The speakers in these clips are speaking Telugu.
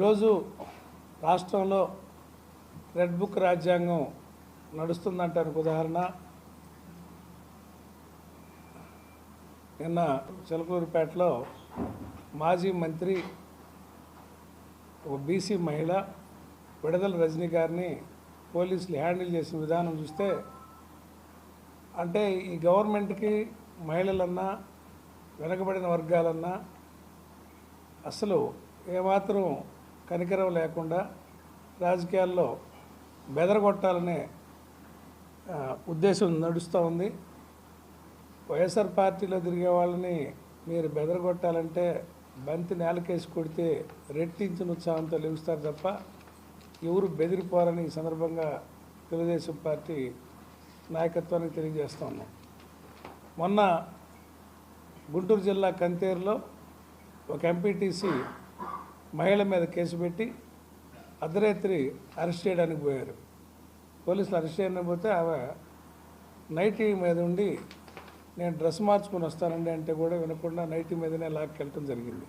ఈరోజు రాష్ట్రంలో రెడ్ బుక్ రాజ్యాంగం నడుస్తుందంటానికి ఉదాహరణ. నిన్న చిలకూరుపేటలో మాజీ మంత్రి ఒక బీసీ మహిళ విడుదల రజనీ గారిని పోలీసులు హ్యాండిల్ చేసిన విధానం చూస్తే అంటే ఈ గవర్నమెంట్కి మహిళలన్నా వెనకబడిన వర్గాలన్నా అసలు ఏమాత్రం కనికరం లేకుండా రాజకీయాల్లో బెదరగొట్టాలనే ఉద్దేశం నడుస్తూ ఉంది. వైఎస్ఆర్ పార్టీలో తిరిగే వాళ్ళని మీరు బెదరగొట్టాలంటే బంతి నేలకేసి కొడితే రెట్టించిన ఉత్సాహంతో లెగుస్తారు తప్ప ఎవరు బెదిరిపోరని ఈ సందర్భంగా తెలుగుదేశం పార్టీ నాయకత్వానికి తెలియజేస్తా ఉన్నాం. మొన్న గుంటూరు జిల్లా కంతేరులో ఒక ఎంపీటీసీ మహిళ మీద కేసు పెట్టి అర్ధరాత్రి అరెస్ట్ చేయడానికి పోయారు. పోలీసులు అరెస్ట్ చేయడానికి పోతే ఆమె నైటీ మీద ఉండి నేను డ్రెస్ మార్చుకొని వస్తానండి అంటే కూడా వినకుండా నైటీ మీదనే లాక్కెళ్ళటం జరిగింది.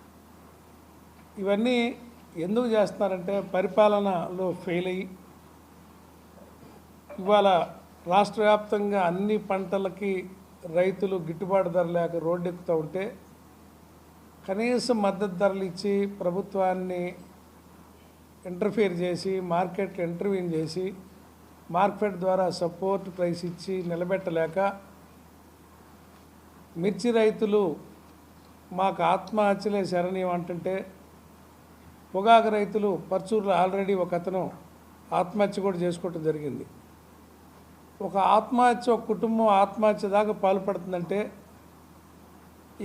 ఇవన్నీ ఎందుకు చేస్తున్నారంటే పరిపాలనలో ఫెయిల్ అయ్యి ఇవాళ రాష్ట్ర వ్యాప్తంగా అన్ని పంటలకి రైతులు గిట్టుబాటు ధర లేక రోడ్డెక్కుతూ ఉంటే కనీసం మద్దతు ధరలు ఇచ్చి ప్రభుత్వాన్ని ఇంటర్ఫియర్ చేసి మార్కెట్ ఇంటర్వ్యూన్ చేసి మార్కెట్ ద్వారా సపోర్ట్ ప్రైస్ ఇచ్చి నిలబెట్టలేక మిర్చి రైతులు మాకు ఆత్మహత్యలే శరణీయం అంటుంటే పొగాకు రైతులు పర్చూరులో ఆల్రెడీ ఒక అతను ఆత్మహత్య కూడా చేసుకోవటం జరిగింది. ఒక ఆత్మహత్య ఒక కుటుంబం ఆత్మహత్య దాకా పాల్పడుతుందంటే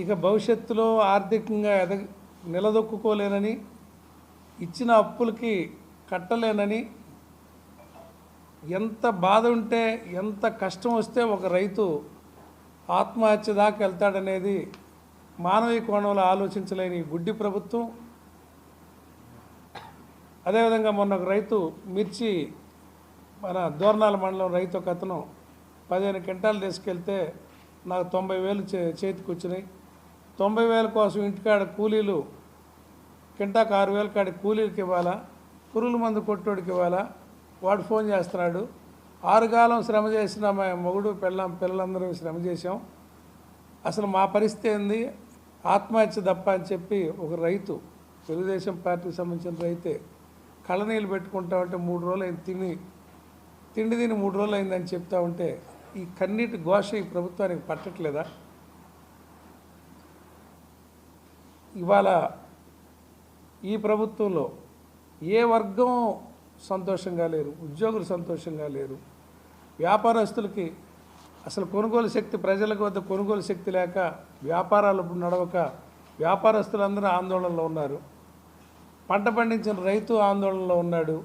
ఇక భవిష్యత్తులో ఆర్థికంగా ఎద నిలదొక్కుకోలేనని ఇచ్చిన అప్పులకి కట్టలేనని ఎంత బాధ ఉంటే ఎంత కష్టం వస్తే ఒక రైతు ఆత్మహత్య దాకా వెళ్తాడనేది మానవీయ కోణంలో ఆలోచించలేని గుడ్డి ప్రభుత్వం. అదేవిధంగా మొన్న ఒక రైతు మిర్చి మన దోర్నాల మండలం రైతు ఒక అతను పదిహేను క్వింటాలు తీసుకెళ్తే నాకు తొంభై వేలు చే చేతికి వచ్చినాయి. తొంభై వేల కోసం ఇంటికాడ కూలీలు కింటాకు ఆరు వేలు కాడి కూలీలకి ఇవ్వాలా? పురుగుల మందు కొట్టోడికి ఇవ్వాలా? వాడు ఫోన్ చేస్తున్నాడు. ఆరుగాలం శ్రమ చేసిన మా మొగుడు పిల్లం పిల్లలందరూ శ్రమ చేసాం అసలు మా పరిస్థితి ఏంది? ఆత్మహత్య తప్ప అని చెప్పి ఒక రైతు తెలుగుదేశం పార్టీకి సంబంధించిన రైతే కళ్ళనీళ్ళు పెట్టుకుంటా ఉంటే మూడు రోజులు అయింది తిని తిండి తిని మూడు రోజులు అయిందని చెప్తా ఉంటే ఈ కన్నీటి ఘోష ఈ ప్రభుత్వానికి పట్టట్లేదా? ఇవాళ ఈ ప్రభుత్వంలో ఏ వర్గం సంతోషంగా లేరు? ఉద్యోగులు సంతోషంగా లేరు? వ్యాపారస్తులకి అసలు కొనుగోలు శక్తి ప్రజలకు వద్ద కొనుగోలు శక్తి లేక వ్యాపారాలు నడవక వ్యాపారస్తులందరూ ఆందోళనలో ఉన్నారు. పంట పండించిన రైతు ఆందోళనలో ఉన్నాడు.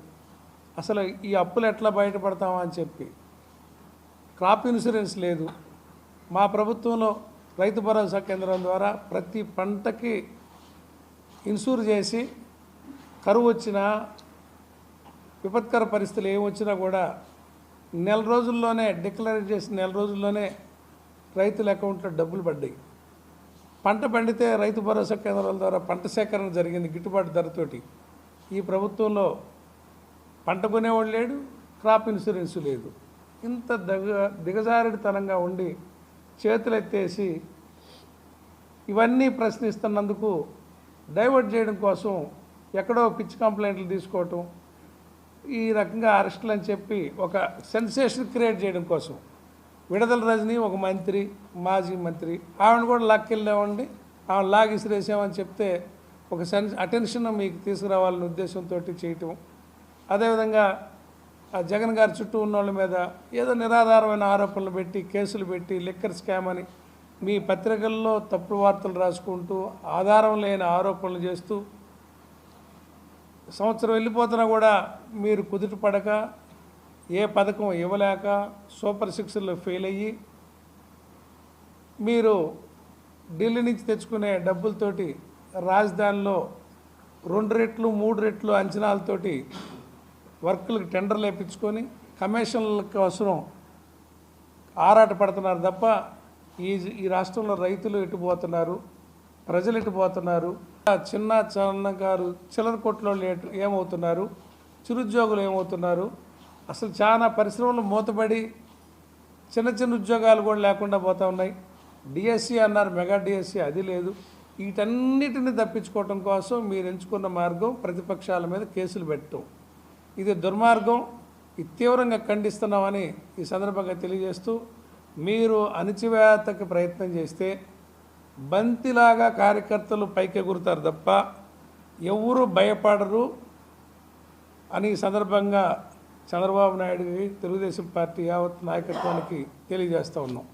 అసలు ఈ అప్పులు ఎట్లా బయటపడతామా అని చెప్పి. క్రాప్ ఇన్సూరెన్స్ లేదు. మా ప్రభుత్వంలో రైతు భరోసా కేంద్రం ద్వారా ప్రతి పంటకి ఇన్సూర్ చేసి కరువు వచ్చినా విపత్కర పరిస్థితులు ఏమి వచ్చినా కూడా నెల రోజుల్లోనే డిక్లేర్ చేసిన నెల రోజుల్లోనే రైతుల అకౌంట్లో డబ్బులు పడ్డాయి. పంట పండితే రైతు భరోసా కేంద్రాల ద్వారా పంట సేకరణ జరిగింది గిట్టుబాటు ధరతోటి. ఈ ప్రభుత్వంలో పంట కొనేవాడు లేడు క్రాప్ ఇన్సూరెన్స్ లేదు. ఇంత దిగ దిగజారుడితనంగా ఉండి చేతులెత్తేసి ఇవన్నీ ప్రశ్నిస్తున్నందుకు డైవర్ట్ చేయడం కోసం ఎక్కడో పిచ్చి కంప్లైంట్లు తీసుకోవటం ఈ రకంగా అరెస్టులు అని చెప్పి ఒక సెన్సేషన్ క్రియేట్ చేయడం కోసం. విడుదల రజని ఒక మంత్రి మాజీ మంత్రి. ఆవిడ కూడా లాక్కెళ్ళామండి. ఆవిడ లాగ్ ఇసిరేసామని చెప్తే ఒక సెన్ అటెన్షన్ మీకు తీసుకురావాలనే ఉద్దేశంతో చేయటం. అదేవిధంగా ఆ జగన్ గారి చుట్టూ ఉన్న వాళ్ళ మీద ఏదో నిరాధారమైన ఆరోపణలు పెట్టి కేసులు పెట్టి లిక్కర్ స్కామ్ అని మీ పత్రికల్లో తప్పుడు వార్తలు రాసుకుంటూ ఆధారం లేని ఆరోపణలు చేస్తూ సంవత్సరం వెళ్ళిపోతున్నా కూడా మీరు కుదుట పడక ఏ పథకం ఇవ్వలేక సూపర్ సిక్స్లో ఫెయిల్ అయ్యి మీరు ఢిల్లీ నుంచి తెచ్చుకునే డబ్బులతోటి రాజధానిలో రెండు రెట్లు మూడు రెట్లు అంచనాలతోటి వర్కులకు టెండర్లు వేయించుకొని కమిషన్ల కోసం ఆరాట పడుతున్నారు తప్ప ఈ ఈ రాష్ట్రంలో రైతులు ఎటుపోతున్నారు ప్రజలు ఎటు పోతున్నారు? చిన్న చిన్నగారు చిల్లర కొట్లో ఏమవుతున్నారు? చిరుద్యోగులు ఏమవుతున్నారు? అసలు చాలా పరిశ్రమలు మూతపడి చిన్న చిన్న ఉద్యోగాలు కూడా లేకుండా పోతూ ఉన్నాయి. డిఎస్సి అన్నారు మెగా డిఎస్సి అది లేదు. వీటన్నిటిని తప్పించుకోవటం కోసం మీరు ఎంచుకున్న మార్గం ప్రతిపక్షాల మీద కేసులు పెట్టడం ఇది దుర్మార్గం. ఇది తీవ్రంగా ఖండిస్తున్నామని ఈ సందర్భంగా తెలియజేస్తూ మీరు అణిచివేతకి ప్రయత్నం చేస్తే బంతిలాగా కార్యకర్తలు పైకెగురుతారు తప్ప ఎవరు భయపడరు అని సందర్భంగా చంద్రబాబు నాయుడుకి తెలుగుదేశం పార్టీ యావత్ నాయకత్వానికి తెలియజేస్తూ ఉన్నాం.